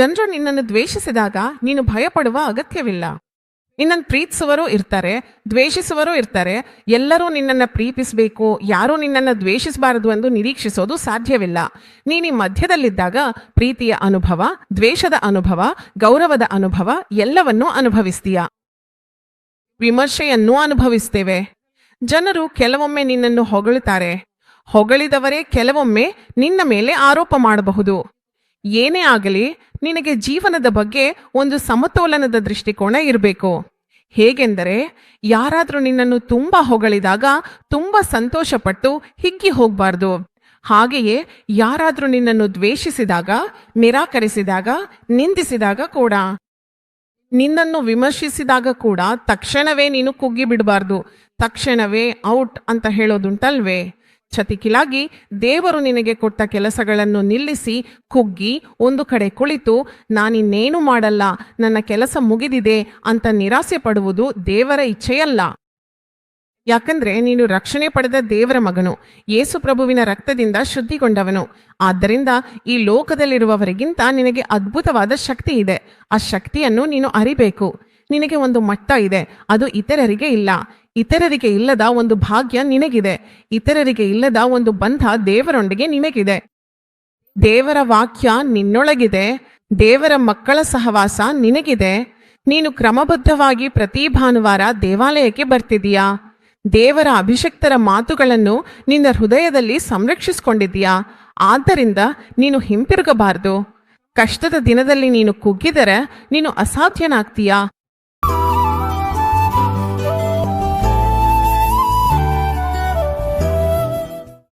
ಜನರು ನಿನ್ನನ್ನು ದ್ವೇಷಿಸಿದಾಗ ನೀನು ಭಯಪಡುವ ಅಗತ್ಯವಿಲ್ಲ. ನಿನ್ನನ್ನು ಪ್ರೀತಿಸುವರೂ ಇರ್ತಾರೆ ದ್ವೇಷಿಸುವರೂ ಇರ್ತಾರೆ. ಎಲ್ಲರೂ ನಿನ್ನನ್ನು ಪ್ರೀತಿಸಬೇಕು, ಯಾರೂ ನಿನ್ನನ್ನು ದ್ವೇಷಿಸಬಾರದು ಎಂದು ನಿರೀಕ್ಷಿಸೋದು ಸಾಧ್ಯವಿಲ್ಲ. ನೀನು ಮಧ್ಯದಲ್ಲಿದ್ದಾಗ ಪ್ರೀತಿಯ ಅನುಭವ, ದ್ವೇಷದ ಅನುಭವ, ಗೌರವದ ಅನುಭವ ಎಲ್ಲವನ್ನೂ ಅನುಭವಿಸ್ತೀಯ. ವಿಮರ್ಶೆಯನ್ನೂ ಅನುಭವಿಸ್ತೇವೆ. ಜನರು ಕೆಲವೊಮ್ಮೆ ನಿನ್ನನ್ನು ಹೊಗಳುತ್ತಾರೆ ಹೊಗಳಿದವರೇ ಕೆಲವೊಮ್ಮೆ ನಿನ್ನ ಮೇಲೆ ಆರೋಪ ಮಾಡಬಹುದು. ಏನೇ ಆಗಲಿ ನಿನಗೆ ಜೀವನದ ಬಗ್ಗೆ ಒಂದು ಸಮತೋಲನದ ದೃಷ್ಟಿಕೋನ ಇರಬೇಕು. ಹೇಗೆಂದರೆ, ಯಾರಾದರೂ ನಿನ್ನನ್ನು ತುಂಬ ಹೊಗಳಿದಾಗ ತುಂಬ ಸಂತೋಷಪಟ್ಟು ಹಿಗ್ಗಿ ಹೋಗಬಾರ್ದು. ಹಾಗೆಯೇ ಯಾರಾದರೂ ನಿನ್ನನ್ನು ದ್ವೇಷಿಸಿದಾಗ, ನಿರಾಕರಿಸಿದಾಗ, ನಿಂದಿಸಿದಾಗ ಕೂಡ. ನಿನ್ನನ್ನು ವಿಮರ್ಶಿಸಿದಾಗ ಕೂಡ ತಕ್ಷಣವೇ ನೀನು ಕುಗ್ಗಿ ಬಿಡಬಾರ್ದು. ತಕ್ಷಣವೇ ಔಟ್ ಅಂತ ಹೇಳೋದುಂಟಲ್ವೇ? ಚತಿಕಿಲಾಗಿ ದೇವರು ನಿನಗೆ ಕೊಟ್ಟ ಕೆಲಸಗಳನ್ನು ನಿಲ್ಲಿಸಿ, ಕುಗ್ಗಿ, ಒಂದು ಕಡೆ ಕುಳಿತು, ನಾನಿನ್ನೇನು ಮಾಡಲ್ಲ, ನನ್ನ ಕೆಲಸ ಮುಗಿದಿದೆ ಅಂತ ನಿರಾಸೆ ಪಡುವುದು ದೇವರ ಇಚ್ಛೆಯಲ್ಲ. ಯಾಕಂದ್ರೆ ನೀನು ರಕ್ಷಣೆ ಪಡೆದ ದೇವರ ಮಗನು, ಯೇಸು ಪ್ರಭುವಿನ ರಕ್ತದಿಂದ ಶುದ್ಧಿಗೊಂಡವನು. ಆದ್ದರಿಂದ ಈ ಲೋಕದಲ್ಲಿರುವವರಿಗಿಂತ ನಿನಗೆ ಅದ್ಭುತವಾದ ಶಕ್ತಿ ಇದೆ. ಆ ಶಕ್ತಿಯನ್ನು ನೀನು ಅರಿಬೇಕು. ನಿನಗೆ ಒಂದು ಮಟ್ಟ ಇದೆ, ಅದು ಇತರರಿಗೆ ಇಲ್ಲ. ಇತರರಿಗೆ ಇಲ್ಲದ ಒಂದು ಭಾಗ್ಯ ನಿನಗಿದೆ. ಇತರರಿಗೆ ಇಲ್ಲದ ಒಂದು ಬಂಧ ದೇವರೊಂದಿಗೆ ನಿನಗಿದೆ. ದೇವರ ವಾಕ್ಯ ನಿನ್ನೊಳಗಿದೆ. ದೇವರ ಮಕ್ಕಳ ಸಹವಾಸ ನಿನಗಿದೆ. ನೀನು ಕ್ರಮಬದ್ಧವಾಗಿ ಪ್ರತಿ ಭಾನುವಾರ ದೇವಾಲಯಕ್ಕೆ ಬರ್ತಿದೀಯಾ ದೇವರ ಅಭಿಷಕ್ತರ ಮಾತುಗಳನ್ನು ನಿನ್ನ ಹೃದಯದಲ್ಲಿ ಸಂರಕ್ಷಿಸಿಕೊಂಡಿದ್ದೀಯಾ? ಆದ್ದರಿಂದ ನೀನು ಹಿಂತಿರುಗಬಾರದು. ಕಷ್ಟದ ದಿನದಲ್ಲಿ ನೀನು ಕುಗ್ಗಿದರೆ ನೀನು ಅಸಾಧ್ಯನಾಗ್ತೀಯಾ?